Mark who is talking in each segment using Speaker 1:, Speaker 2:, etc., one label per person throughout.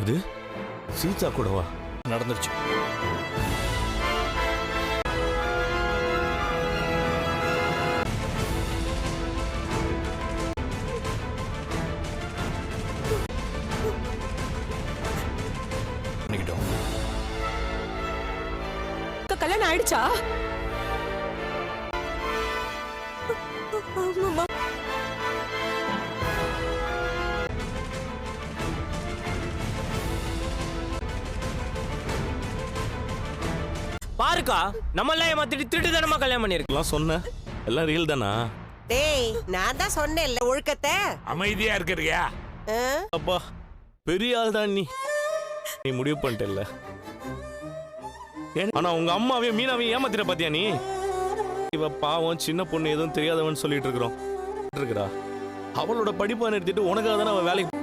Speaker 1: இது? சீதா கூடவா?
Speaker 2: நடந்துருச்சு.
Speaker 3: கல்யாணம் ஆயிடுச்சா? ஆமாம்மா.
Speaker 4: பாருக்கா நம்ம எல்லாம் ஏமாத்திட்டு திருட்டு தானமா கல்யாணம் பண்ணிருக்கு
Speaker 1: எல்லாம் சொன்னேன் எல்லாம் ரியல் தானா?
Speaker 5: டேய் நான் தான் சொன்னேன்ல ஒழுக்கத்தை.
Speaker 6: அமைதியா இருக்கிறியா?
Speaker 5: ஆ?
Speaker 1: அப்பா பெரிய ஆள் தான் நீ. நீ முடிவு பண்ணிட்டல ஆனா உங்க அம்மாவையும் மீனாவையும் ஏமாத்திர பாத்தியா நீ? இவ பாவம் சின்ன பொண்ணு எதுவும் தெரியாதவன் சொல்லிட்டு இருக்கிறோம். இருக்கிறா? அவளோட படிப்பை நிறுத்திட்டு உனக்காக தானே அவ வேலைக்கு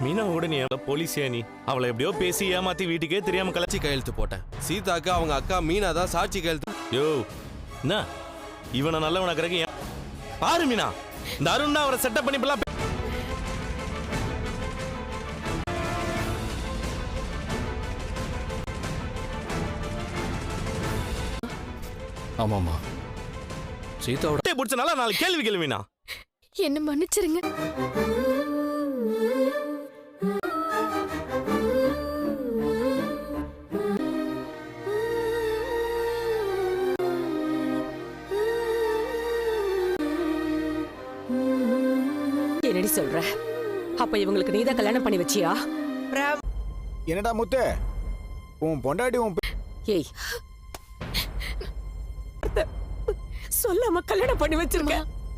Speaker 1: மீனாவை கூட நீ எவ்வளவு போலீஸியா நீ. அவளை எப்படியோ பேசி ஏமாத்தி வீட்டுக்கே தெரியாம கல
Speaker 7: சாட்சி கையெழுத்து போட்டேன். சீதாக்கு அவங்க அக்கா மீனா தான் சாட்சி கையெழுத்து
Speaker 1: யோ என்ன? இவனை நல்லவனா ஏன்? பாரு மீனா இந்த அருண் தான் அவரை செட்டப் பண்ணி இப்பெல்லாம் பே-
Speaker 2: ஆமாம்மா. சீதாவோட
Speaker 1: பிடிச்சனால நாலு கேள்வி கேள்வி மீனா.
Speaker 8: என்ன மன்னிச்சிருங்க.
Speaker 3: சொல்ற? அப்ப இவங்களுக்கு நீதான் கல்யாணம் பண்ணி வச்சியா?
Speaker 9: என்னடா முத்து? உன் பொண்டாட்டி உன்
Speaker 3: ஏய். சொல்லாம கல்யாணம் பண்ணி வச்சிருக்க.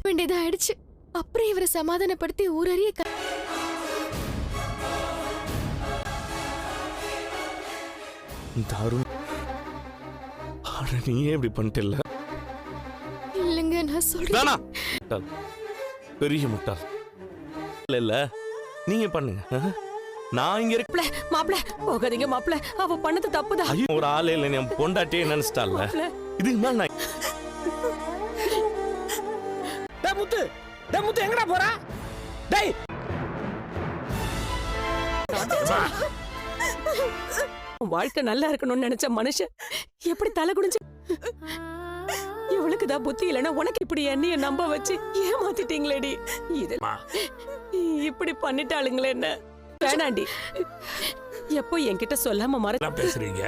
Speaker 8: வேண்டியதா ஆயிடுச்சு. அப்புறம் இவரை சமாதானப்படுத்தி ஊரறிய
Speaker 1: அருண் அட நீயே இப்படி பண்ணிட்டல
Speaker 8: இல்லைங்க நான் சொல்றேன்.
Speaker 1: பெரிய முட்டாள். இல்ல இல்ல? நீங்க பண்ணுங்க? நான் இங்க இருக்க
Speaker 3: மாப்ள மாப்ள போகாதீங்க மாப்ள அவ பண்ணது தப்புதான்.
Speaker 1: ஐயோ ஒரு ஆளே இல்லை என் பொண்டாட்டியே நினைச்சிட்டால இதுக்கு மேல நான்
Speaker 4: டேய் முத்து டேய் முத்து எங்கடா போறா? டேய்.
Speaker 3: வாழ்க்கை நல்லா இருக்கணும்னு நினைச்ச மனுஷன் எப்படி தலை குடிஞ்சு இவளுக்கு தான் புத்தி இல்லைன்னா உனக்கு இப்படி என்னைய நம்ப வச்சு ஏமாத்திட்டீங்களேடி. இது இப்படி பண்ணிட்டாளுங்களே என்ன? வேணாண்டி. எப்போ என்கிட்ட சொல்லாம மற
Speaker 6: பேசுறீங்க?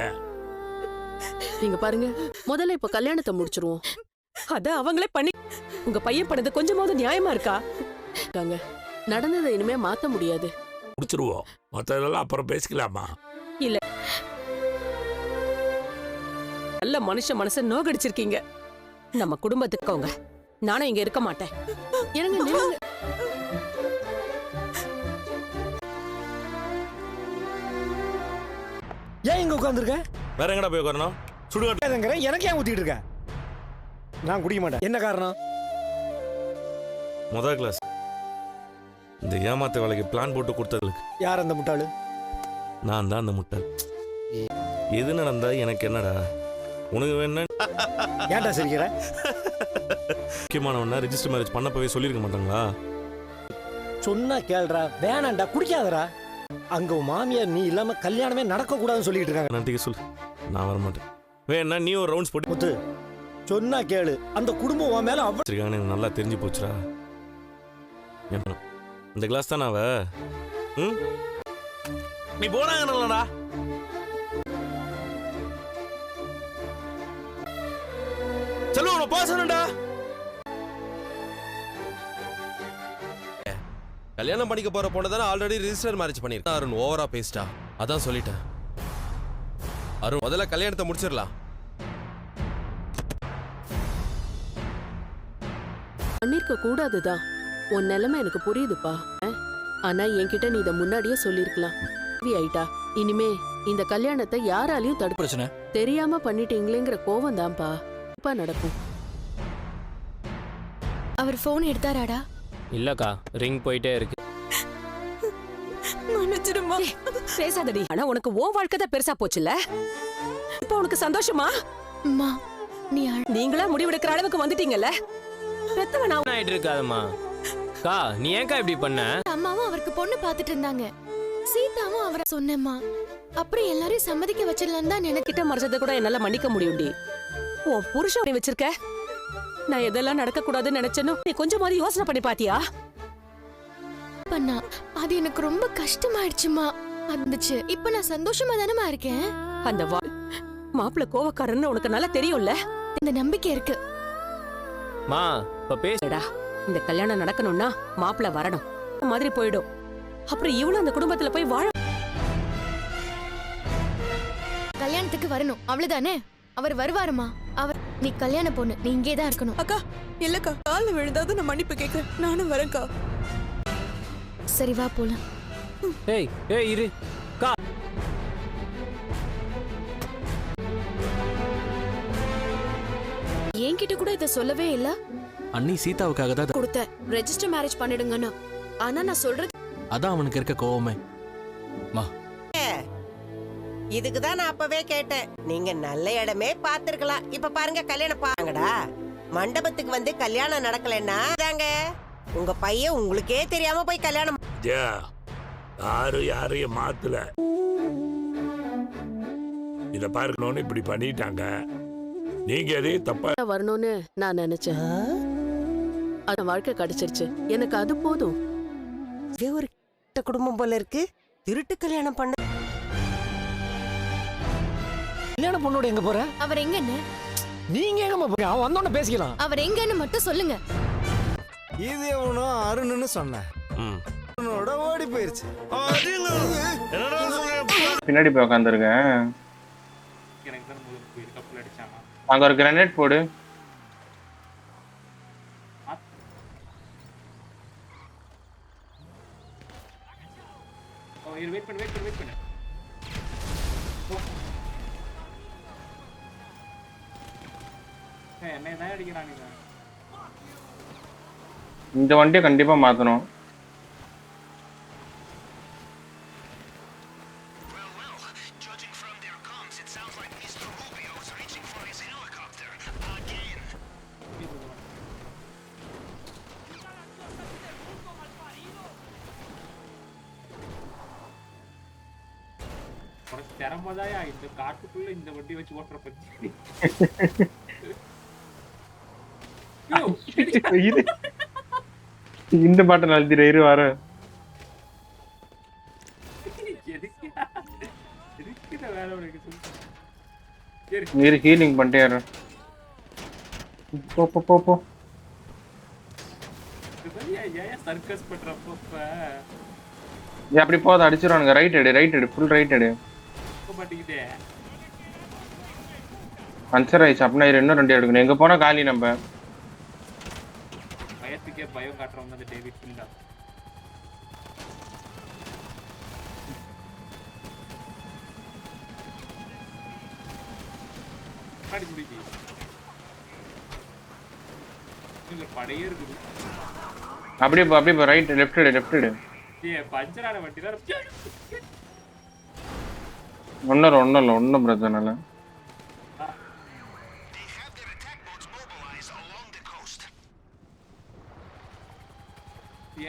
Speaker 10: நீங்க பாருங்க. முதல்ல இப்ப கல்யாணத்தை முடிச்சிருவோம்.
Speaker 3: அத அவங்களே பண்ணி உங்க பையன் பண்ணது கொஞ்சமாவது நியாயமா இருக்கா?
Speaker 10: இருக்காங்க. நடந்ததை இனிமே மாத்த முடியாது.
Speaker 6: முடிச்சிருவோம். மத்ததெல்லாம் அப்புறம் பேசிக்கலாமா?
Speaker 3: நல்ல மனுஷ மனச நோகடிச்சிருக்கீங்க. நம்ம குடும்பத்துக்கு அவங்க நானும் இங்க இருக்க மாட்டேன்.
Speaker 10: எனக்கு
Speaker 4: உட்கார்ந்திருக்க?
Speaker 1: வேற எங்கடா போய் உட்காரணும்? சுடுகாட்டு
Speaker 4: ஏதங்கிற எனக்கு ஏன் ஊத்திட்டு இருக்க? நான் குடிக்க மாட்டேன். என்ன காரணம்?
Speaker 1: முதல் கிளாஸ் இந்த ஏமாத்த வேலைக்கு பிளான் போட்டு கொடுத்ததுக்கு.
Speaker 4: யார் அந்த முட்டாளு?
Speaker 1: நான் தான் அந்த முட்டாள். எது நடந்தா எனக்கு என்னடா? உனக்கு வேணா
Speaker 4: ஏன்டா சிரிக்கிற?
Speaker 1: முக்கியமானவனா ரெஜிஸ்டர் மேரேஜ் பண்ண போய் சொல்லியிருக்க மாட்டாங்களா?
Speaker 4: சொன்னா கேள்றா வேணாண்டா குடிக்காதடா. அங்க உன் மாமியார் நீ இல்லாம கல்யாணமே நடக்க கூடாதுன்னு சொல்லிட்டு இருக்காங்க.
Speaker 1: நன்றிக்கு சொல்லு நான் வர மாட்டேன் வேணா நீ ஒரு ரவுண்ட்ஸ் போட்டு
Speaker 4: முத்து சொன்னா கேளு. அந்த குடும்பம் உன் மேல அவ்வளவு
Speaker 1: வச்சிருக்காங்கன்னு எனக்கு நல்லா தெரிஞ்சு போச்சுடா. என்ன இந்த கிளாஸ் தானே அவ? ம்? நீ போனாங்கடா செல்வம் உன்னை
Speaker 7: கல்யாணம் பண்ணிக்க போற பொண்ணு தானே ஆல்ரெடி ரிஜிஸ்டர் மேரேஜ் பண்ணிருக்கேன் அருண் ஓவரா பேசிட்டா. அதான் சொல்லிட்டேன். அருண் முதல்ல கல்யாணத்தை முடிச்சிடலாம்.
Speaker 10: பண்ணிருக்க கூடாதுதான். உன் நிலைமை எனக்கு புரியுதுப்பா. அஹ், ஆனா என்கிட்ட நீ இத முன்னாடியே சொல்லிருக்கலாம் ஆயிட்டா இனிமே இந்த கல்யாணத்தை யாராலையும் தடுக்க
Speaker 2: பிரச்சனை.
Speaker 10: தெரியாம பண்ணிட்டீங்களேங்கிற கோவம் தான்ப்பா இப்ப நடக்கும்.
Speaker 8: அவர் போன் எடுத்தாராடா?
Speaker 4: இல்லக்கா ரிங் போயிட்டே இருக்கு.
Speaker 3: மன்னிச்சிடுமா. பேசாதடி. ஆனா உனக்கு ஓ வாழ்க்கை தான் பெருசா போச்சுல்ல? இப்போ உனக்கு சந்தோஷமா?
Speaker 8: அம்மா நீ அழ
Speaker 3: நீங்களா முடிவெடுக்கிற அளவுக்கு வந்துட்டீங்கல்ல?
Speaker 4: ஆயிட்டு இருக்காதம்மா?
Speaker 2: கா நீ ஏன்க்கா இப்படி பண்ண?
Speaker 8: அம்மாவும் அவருக்கு பொண்ணு பார்த்துட்டு இருந்தாங்க. சீதாவும் அவரை சொன்னேம்மா. அப்புறம் எல்லாரையும் சம்மதிக்க வச்சிடலாம் தான்
Speaker 3: கிட்ட மறைச்சதை கூட என்னால மன்னிக்க முடியும்டி. உன் புருஷன் அப்படி வச்சிருக்க? நான் எதெல்லாம் நடக்க கூடாதுன்னு நினைச்சேனோ நீ கொஞ்சம் மாதிரி யோசனை பண்ணி பாத்தியா?
Speaker 8: பண்ணா அது எனக்கு ரொம்ப கஷ்டமாயிடுச்சுமா. இருந்துச்சு இப்ப நான் சந்தோஷமா தானமா இருக்கேன்?
Speaker 3: அந்த வா மாப்பிள்ள கோவக்காரன்னு உனக்கு நல்லா தெரியும்ல?
Speaker 8: இந்த நம்பிக்கை இருக்கு.
Speaker 2: மா இப்ப பேசு.
Speaker 3: டா இந்த கல்யாணம் நடக்கணும்னா மாப்பிள்ள வரணும். இந்த மாதிரி போயிடும். அப்புறம் இவளும் அந்த குடும்பத்துல போய் வாழ
Speaker 8: கல்யாணத்துக்கு வரணும். அவ்வளவுதானே? அவர் வருவாருமா? நீ கல்யாண பொண்ணு நீ இங்கே தான் இருக்கணும்.
Speaker 11: அக்கா இல்லக்கா காலில் விழுந்தாது நான் மன்னிப்பு கேட்கறேன். நானும் வரேன்க்கா.
Speaker 8: சரி வா போலாம்.
Speaker 2: ஏய் ஏய் இரு. கா.
Speaker 12: என்கிட்ட கூட இத சொல்லவே இல்ல.
Speaker 2: அண்ணி சீதாவுக்காக தான்
Speaker 12: கொடுத்த. ரெஜிஸ்டர் மேரேஜ் பண்ணிடுங்கன்னு ஆனா நான் சொல்றது
Speaker 2: அதான் அவனுக்கு இருக்க கோவமே.
Speaker 5: இதுக்கு தான் நான் அப்பவே கேட்டேன். நீங்க நல்ல இடமே பார்த்திருக்கலாம். இப்ப பாருங்க கல்யாணம் பாருங்கடா மண்டபத்துக்கு வந்து கல்யாணம் நடக்கலைன்னா தாங்க உங்க பையன் உங்களுக்கே தெரியாம போய் கல்யாணம்
Speaker 6: ஜே யாரும் யாரையும் மாத்தல. இத பார்க்கணும்னு இப்படி பண்ணிட்டாங்க. நீங்க எதையும் தப்பா
Speaker 12: வரணும்னு நான் நினைச்சேன். அது வாழ்க்கை கிடைச்சிருச்சு. எனக்கு அது போதும்.
Speaker 5: ஒரு குடும்பம் போல இருக்கு. திருட்டு கல்யாணம் பண்ண
Speaker 4: கல்யாண பொண்ணோட எங்க போற?
Speaker 8: அவர் எங்கன்னு?
Speaker 4: நீங்க எங்கம்மா போறீங்க? அவன் வந்தோடனே பேசிக்கலாம்.
Speaker 8: அவர் எங்கன்னு மட்டும் சொல்லுங்க.
Speaker 1: இது எவனோ அருணுன்னு சொன்னேன்
Speaker 13: ம்.
Speaker 1: அருணோட ஓடி போயிருச்சு.
Speaker 14: பின்னாடி போய் உட்காந்துருக்கேன் அங்க ஒரு கிரானைட் போடு. இந்த வண்டியை கண்டிப்பா மாத்தணும்.
Speaker 13: இந்த காட்டுக்குள்ள இந்த வண்டி வச்சு ஓட்டுற பத்தி
Speaker 14: இந்த பாட்டை நழுத்திட இரு வர. இரு ஹீலிங் பண்ணிட்டே. போ போ போ போ.
Speaker 13: சர்க்கஸ் பண்றப்ப?
Speaker 14: அப்படி போத அடிச்சிருவானுங்க. ரைட் எடு ரைட் எடு. ஃபுல் ரைட் எடு. பஞ்சர் ஆயிடுச்சு. அப்படின்னா இன்னும் ரெண்டு எடுக்கணும். எங்க போனா காலி நம்ம?
Speaker 13: பயத்துக்கே பயம் காட்டுறவங்க அந்த டேவிட் ஃபில்டா முன்னாடி முடிக்கி படையே இருக்குது
Speaker 14: அப்படியே போ அப்படியே போ ரைட் லெஃப்ட் எடு லெஃப்ட் எடு
Speaker 13: ஏ பஞ்சரான வண்டி தான்
Speaker 14: ஒன்றும் இல்லை ஒன்றும் பிரச்சனை இல்லை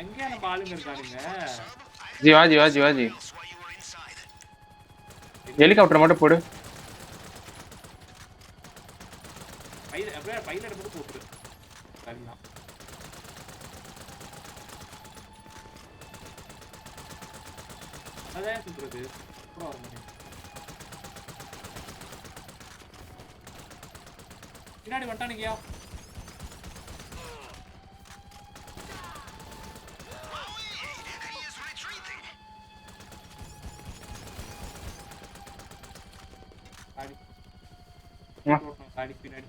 Speaker 13: எங்க நம்ம ஆளுங்க இருக்கானுங்க?
Speaker 14: ஜி வா ஜி வா ஜி வா ஜி. ஹெலிகாப்டர் மட்டும் போடு.
Speaker 13: பைலட் மட்டும் போட்டுரு. சரிதான் அதான் சொல்றது அப்புறம் வர முடியும் பின்னாடி வந்துட்டானுங்கயா காடி
Speaker 14: ஆ.
Speaker 13: காடி பின்னாடி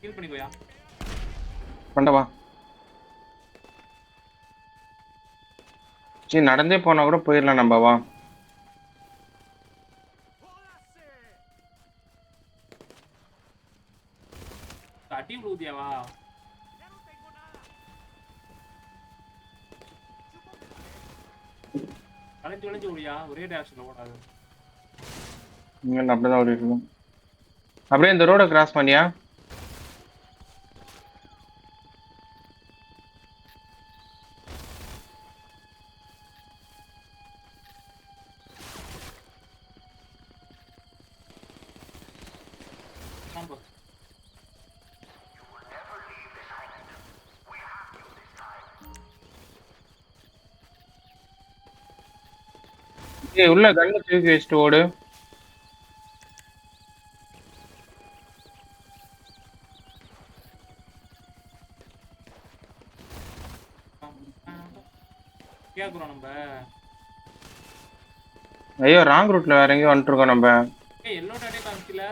Speaker 13: ஹீல் பண்ணிக்கோயா
Speaker 14: கொண்ட வா. சரி நடந்தே போனா கூட போயிடலாம் நம்ம வா.
Speaker 13: அடி விழுதியாவா வளைஞ்சு வளைஞ்சு ஓடியா ஒரே டேரக்ஷன்ல ஓடாது.
Speaker 14: அப்படிதான் ஓடிட்டு இருக்கோம். அப்படியே இந்த ரோடை கிராஸ் பண்ணியா? உள்ள கண்ணு தூக்கி வச்சுட்டு ஓடு. ஐயோ ராங் ரூட்ல வேற எங்கேயும் வந்துட்டு இருக்கோம் நம்ம.
Speaker 13: ஏய் எல்லோ டாட்டே காமிக்கல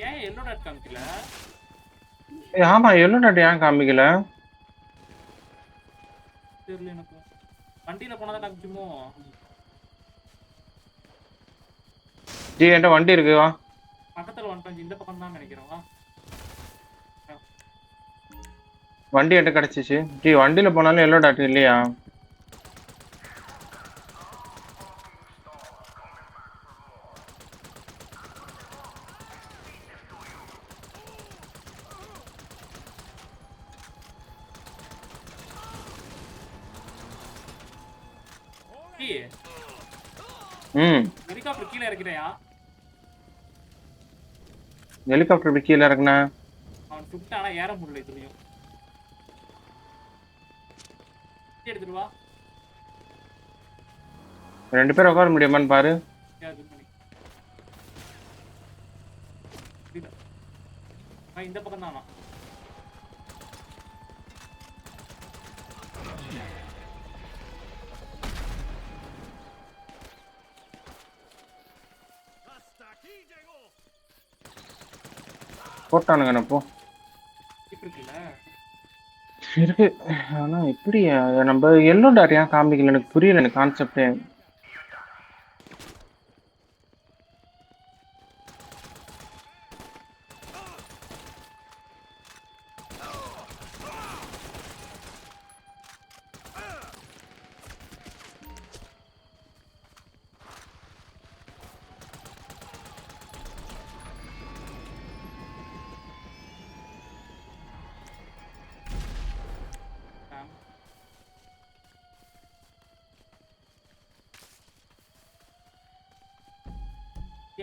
Speaker 13: ஏன் எல்லோ டாட் காமிக்கல
Speaker 14: ஏய் ஆமா எல்லோ டாட் ஏன் காமிக்கல?
Speaker 13: தெரியல எனக்கு. வண்டியில போனதா காமிச்சுமோ
Speaker 14: ஜி என்கிட்ட வண்டி இருக்கு வா.
Speaker 13: பக்கத்துல வந்துட்டோம் இந்த பக்கம் தான் நினைக்கிறேன்
Speaker 14: வண்டி என்கிட்ட கிடைச்சிச்சு. ஜி வண்டியில போனாலும் எல்லோ டாட் இல்லையா? ம்.
Speaker 13: ஹெலிகாப்டர் கீழே இறக்கிட்டயா?
Speaker 14: ஹெலிகாப்டர் கீழே இறக்குனா?
Speaker 13: அவன் சுட்டானா ஏற முடியல இதுலயும் எடுத்துட்டு வா
Speaker 14: ரெண்டு பேரும் உட்கார முடியுமான்னு பாரு.
Speaker 13: இந்த பக்கம் தானா
Speaker 14: போட்டானுங்க என்ன போ. இருக்கு. ஆனா எப்படி நம்ம எல்லோ டாட் ஏன் காமிக்கல? எனக்கு புரியல எனக்கு கான்செப்டே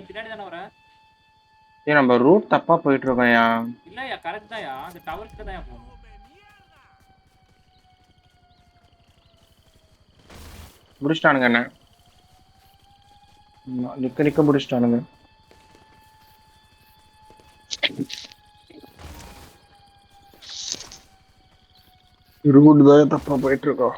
Speaker 13: பின்னாடி தானே வர
Speaker 14: ஏன் நம்ம ரூட் தப்பா போயிட்டு இருக்கோம்யா
Speaker 13: இல்லையா கரெக்ட் தான்யா. அந்த டவர் கிட்ட தான் போகணும்.
Speaker 14: முடிச்சிட்டானுங்க என்ன? நிக்க நிக்க முடிச்சிட்டானுங்க. ரூட் தான் தப்பா போயிட்டு இருக்கோம்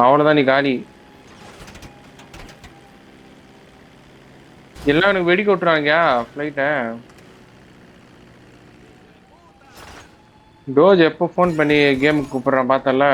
Speaker 14: அவ்வளவுதான் நீ காலி. எல்லாம் எனக்கு வெடிக்க விட்டுறாங்க ஃப்ளைட்டை டோஜ் எப்போ ஃபோன் பண்ணி கேமுக்கு கூப்பிடுறான் பார்த்தல?